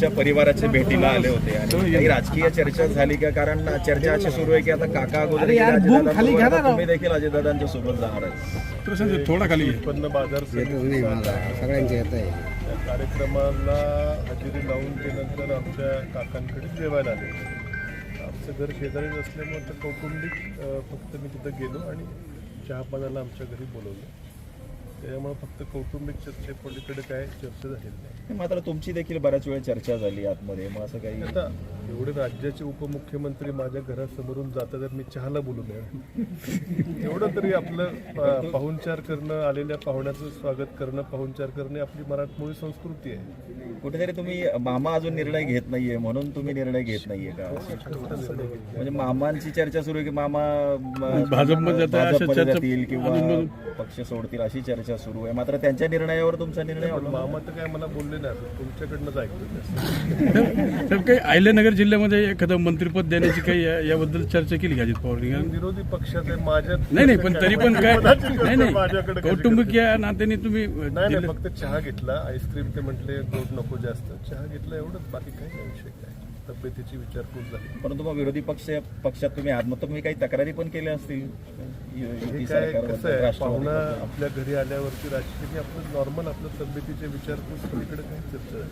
च्या परिवाराच्या भेटीला आले होते. आणि काही राजकीय चर्चा झाली का? कारण चर्चा अशी सुरू आहे की आता काका अगोदर. तुम्ही देखील अजितदादांच्या सोबत जाणार आहे. थोडा खाली. उत्पन्न बाजार येतच नाही मला सगळ्यांचे येत आहे. त्या कार्यक्रमाला हजेरी लावून ते नंतर आमच्या काकांकडे जेवायला आले. आमचं घर शेजारी नसल्यामुळे तर कौटुंबिक फक्त मी तिथं गेलो आणि चहा पाण्याला आमच्या घरी बोलवलं. त्याच्यामुळे फक्त कौटुंबिक चर्चेपलीकडे काय चर्चा झालेली नाही मात्र तुमची देखील बऱ्याच वेळ चर्चा झाली आतमध्ये. मग असं काही आता एवढे राज्याचे उपमुख्यमंत्री माझ्या घरासमोरून जातात तर मी चहाला बोलू नये एवढं तरी आपलं पाहुणचार करणं आलेल्या पाहुण्याचं स्वागत करणं पाहुणचार करणं आपली मराठमोळी संस्कृती आहे. कुठेतरी तुम्ही मामा अजून निर्णय घेत नाहीये म्हणून तुम्ही निर्णय घेत नाहीये का. म्हणजे मामांची चर्चा सुरू आहे की मामा भाजपमध्ये जाता, चर्चा जातील किंवा पक्ष सोडतील अशी चर्चा सुरू आहे. मात्र त्यांच्या निर्णयावर तुमचा निर्णय मामा तर काय मला बोलले नाही तुमच्याकडनंच ऐकतो तर काही अहिल्यानगर जिल्ह्यामध्ये एखादं मंत्रिपद देण्याची काही या- याबद्दल चर्चा केली का अजित पवारांनी का? विरोधी पक्षाचे माझ्या नाही नाही पण तरी पण काय कदाचित नाही नाही. कशी कौटुंबिक? या नात्याने तुम्ही नाही नाही दिलं फक्त चहा घेतला आईस्क्रीम ते म्हटले गोड नको जास्त. चहा घेतला एवढंच बाकी काही नाही विषय काय? तब्येतीची विचारपूस झाली. परंतु मग विरोधी पक्ष पक्षात तुम्ही आहात मग तुम्ही काही तक्रारी पण केल्या असतील? यु- हे युती काय कसं आहे? राष्ट्रवादी पाहुणा आपल्या घरी आल्यावरती राजकीय आपलं नॉर्मल आपलं तब्येतीचे विचारपूस पलीकडे काही चर्चा.